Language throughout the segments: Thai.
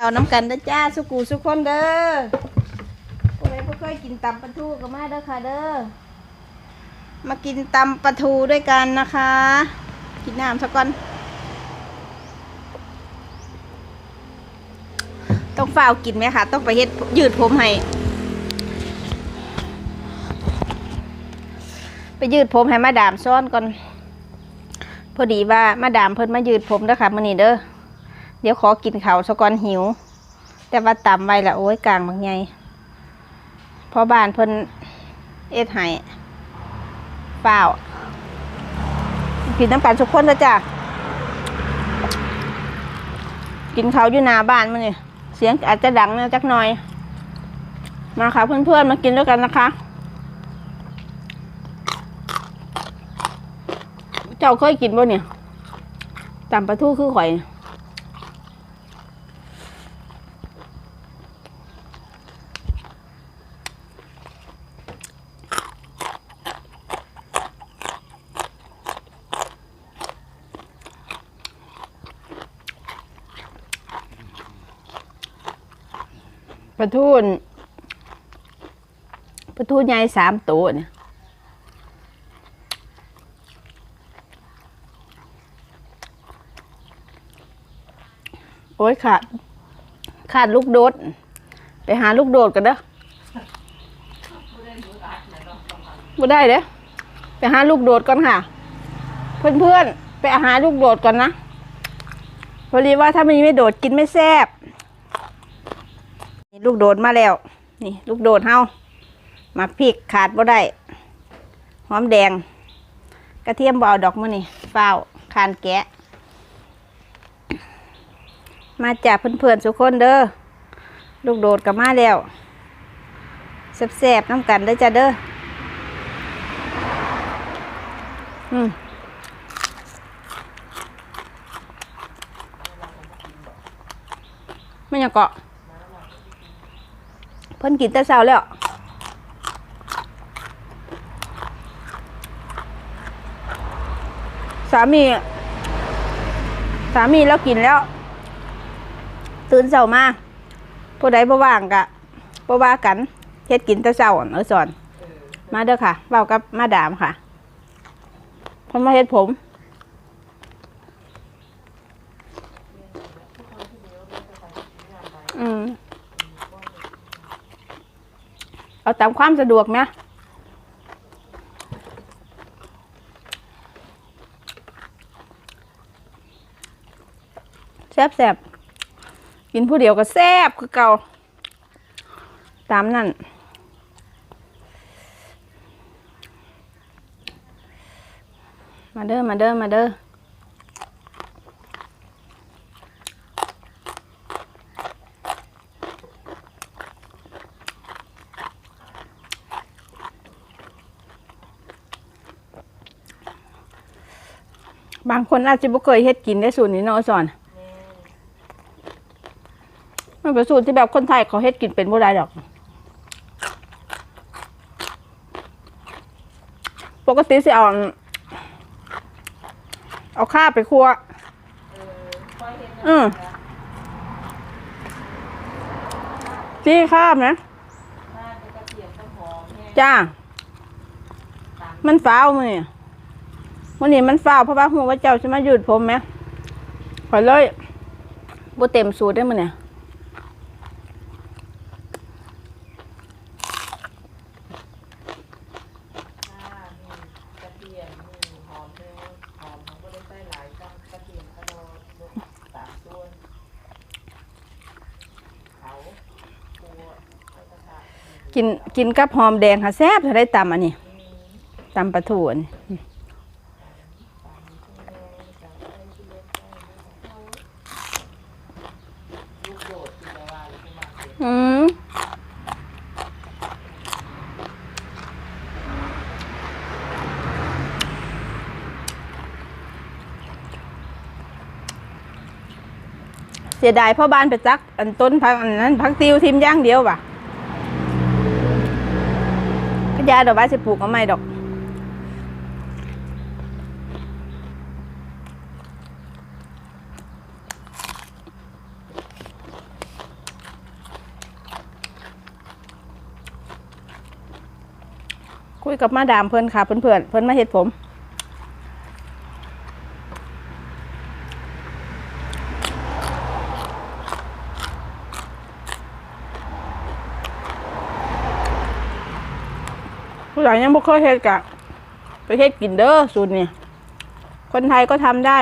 เอาน้ำกันเด้อจ้าสุกูสุกคนเด้อผู้ใดบ่เคยกินตำปลาทูก็มาเด้อค่ะเด้อ มากินตำปลาทูด้วยกันนะคะ กินน้ำสักก่อน ต้องฝ้าวกินไหมคะต้องไปเฮ็ดยืดผมให้ ไปยืดผมให้มาดามซ้อนก่อน พอดีว่ามาดามเพิ่นมายืดผมเด้อค่ะมื้อนี้เด้อ เดี๋ยวขอกินเขาวซะก่อนหิว แต่ว่าตำไว้ละโอ้ยกลางบางไงพอบ้านเพิ่นเอ็ดให้เปล่ากินน้ำกันทุกคนแล้วจ้ะกินเขาอยู่หน้าบ้านมันนี่เสียงอาจจะดังนะจักหน่อยมาค่ะเพื่อนๆมากินด้วยกันนะคะ เจ้าเคยกินบ่เนี่ยตำปลาทูคือข่อย ปลาทูนปลาทูใหญ่สามตัวเนี่ยโอ้ยขาดขาดลูกโดด ไปหาลูกโดดกันเด้อบ่ได้เด้อไปหาลูกโดดก่อนค่ะ เพื่อนๆไปหาลูกโดดก่อนนะพอดีว่าถ้ามันไม่โดดกินไม่แซ่บ ลูกโดดมาแล้ว นี่ ลูกโดดเฮามาพริกขาดบ่ได้หอมแดง กระเทียมบ่เอาดอกมือนี่ฟ้าวคานแกะ มาจากเพื่อนๆทุกคนเด้อลูกโดดกับมาแล้วแซ่บๆน้ำกันเด้อจ้ะเด้ออืมไม่อยากเกาะ พิ่นกินแต่เช้าแล้วสามี สามีแล้วกินแล้ว ตื่นเช้ามาผู้ใดบ่ว่างกะบ่ว่ากันเฮ็ดกินแต่เช้าอันเออสอน มาเด้อค่ะเว้ากับมาดามค่ะเพิ่นมาเฮ็ดผมอืม เอาตามความสะดวกนะแซ่บแซบกินผู้เดียวก็แซ่บคือเก่า ตามนั่นมาเด้อมาเด้อมาเด้อ บางคนอาจจะบ่เคยเฮ็ดกินได้สูตรนี้เนาะสอน มันเป็นสูตรที่แบบคนไทยเขาเฮ็ดกินเป็นบ่ได้ดอก ปกติสิเอาเอาข้าไปคั่วอืมจี้ข้ามนะจ้า มันฟ้าวมือนี่ วันนี้มันฝ้าเพราะว่าหัวว่าเจ้าจะมาหยุดผมไหมขอเลยบ่เต็มสูตรได้มั้ยเทียมมีหอมเนื้อหอมมันก็ได้ใส่ยกินกินกับหอมแดงค่ะแซ่บถ้าได้ตำอันนี้ตำปลาทูอันนี้ เสียดายพ่อบ้านไปจัก อันต้นพักอันนั้นพักติวทิมย่างเดียวว่ะก็ยาดอกบ้าสิปลูกก็ไม่ดอกคุยกับมาดามเพื่อนค่ะเพื่อนเพื่อนเพื่อนมาเห็ดผม ผู้ใหญ่ยังบ่เคยเฮ็ดกะไปเฮ็ดกินเด้อสูตรนี่คนไทยก็ทำได้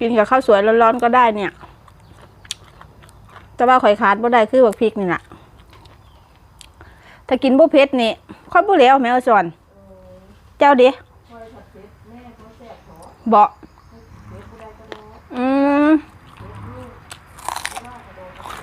กินกับข้าวสวยร้อนๆก็ได้เนี่ย แต่ว่าข่อยขาดบ่ได้คือบักพริกนี่แหละถ้ากินบ่เผ็ดนี่ค่อยบ่แล้วแม่เอาสอน เจ้าเด้คอยผัดเผ็ดแม่เขาหรอ บ่ เผ็ดบ่ได้ก็รอ อืม เผ็ดลูกเพราะว่ากระโดด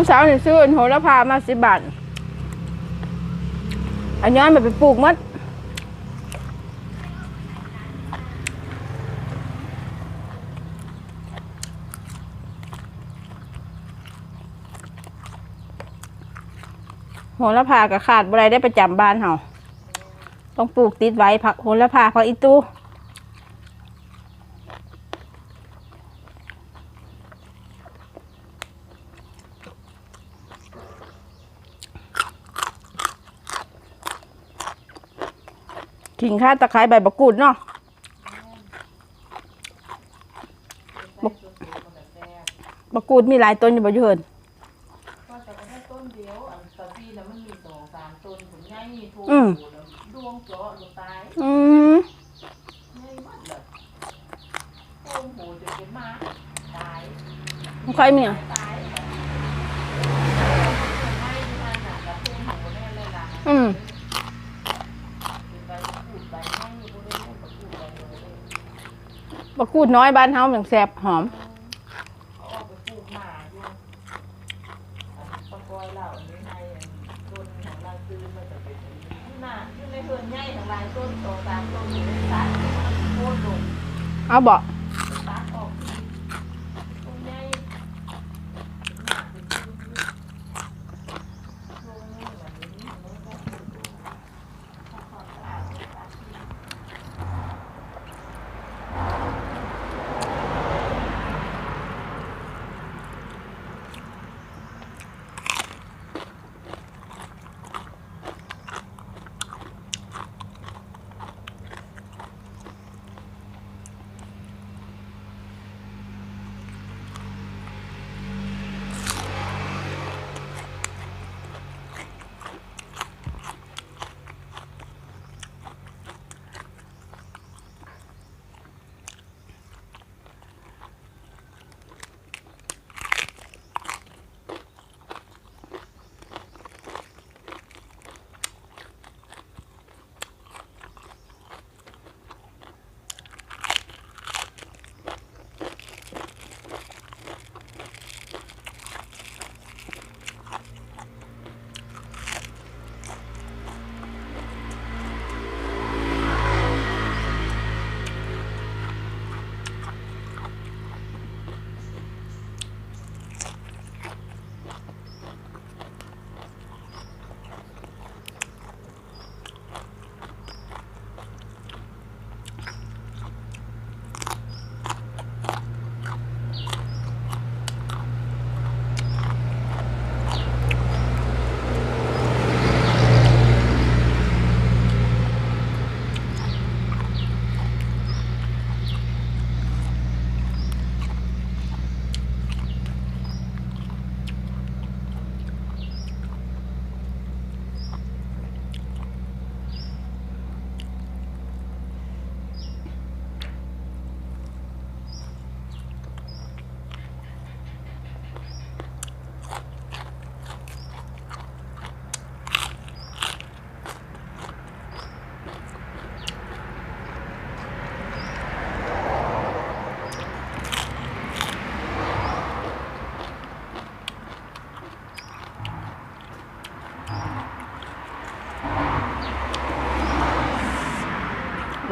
มื้อเช้านี่ซื้อโหระพามา10บาทอันย้อนมันไปปลูกหมดโหระพากับขาดบ่ได้ได้ประจำบ้านเฮาต้องปลูกติดไว้ผักโหระพาผักอีตู้ ขิงข่าตะไคร้ใบมะกรูดเนาะเป็นไส้ส่วนตัวมันก็แซ่บมะกรูดมีหลายต้นอยู่บ่อยู่เฮินก็จะไม่ได้ต้นเดียวอันตะพี่น่ะมันมีสองสามต้นผลใหญ่ถูกอืมแล้วดวงเจาะลงตายอืมใหญ่มากเลยโอ้โหจะเป็นหมาตายมันค่อยมีอะ ตายไม่ทันอะกับเพื่อนหนูแน่เลยล่ะ อืม เป็นใบมะกรูดใบแห้งอยู่บริเวณมะกรูดใบเลย ปลากรูดน้อยบ้านเฮาอย่างแซ่บหอมเอาบอก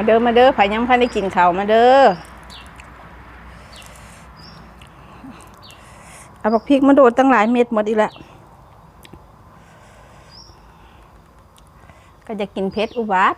มาเด้อมาเด้อไผยังพันได้กินข่าวมาเด้อเอาบักพริกมาโดดตั้งหลายเม็ดหมดอีกแล้วก็จะกินเพชรอุบาท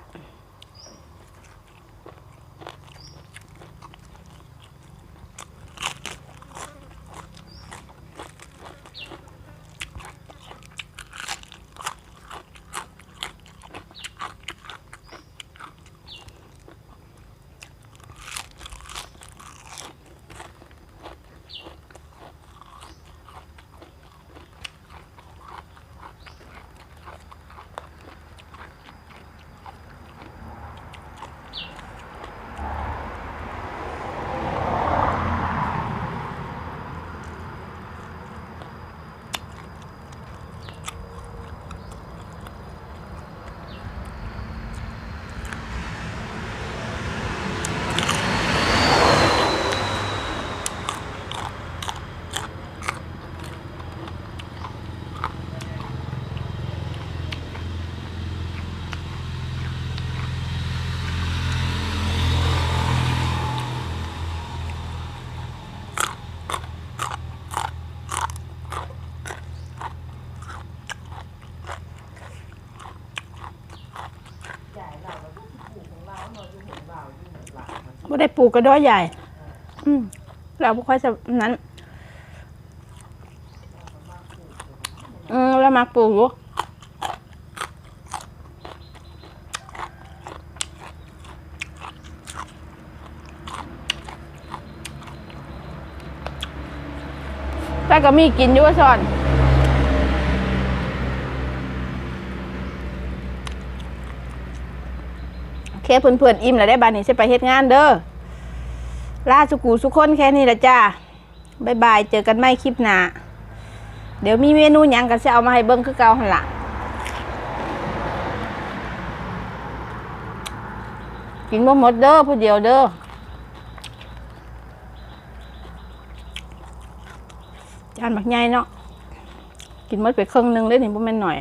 ใหญ่เราแล้วก็ปลูกของเราเนาะอยู่ของเราอยู่เหมือนห ลังมันบ่ได้ปลูกกระดอใหญ่ อืมเราบ่ค่อยจะนั้น อืมแล้วมักปลูกอยู่แต่ก็มีกินอยู่ว่าซ่อน โอเคเพื่อนๆอิ่มแล้วได้บานนี้ใช่ไปเฮ็ดงานเด้อลาสุกูสุคนแค่นี้ละจ้าบายบายเจอกันไม่คลิปหน้าเดี๋ยวมีเมนูหยังก็จะเอามาให้เบิ่งคือเก่าหันล่ะกินบ่หมดเด้อผู้เดียวเด้อจานบักใหญ่เนาะกินหมดไปครึ่งหนึงได้นี่บ่แม่นหน่อย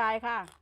บายค่ะ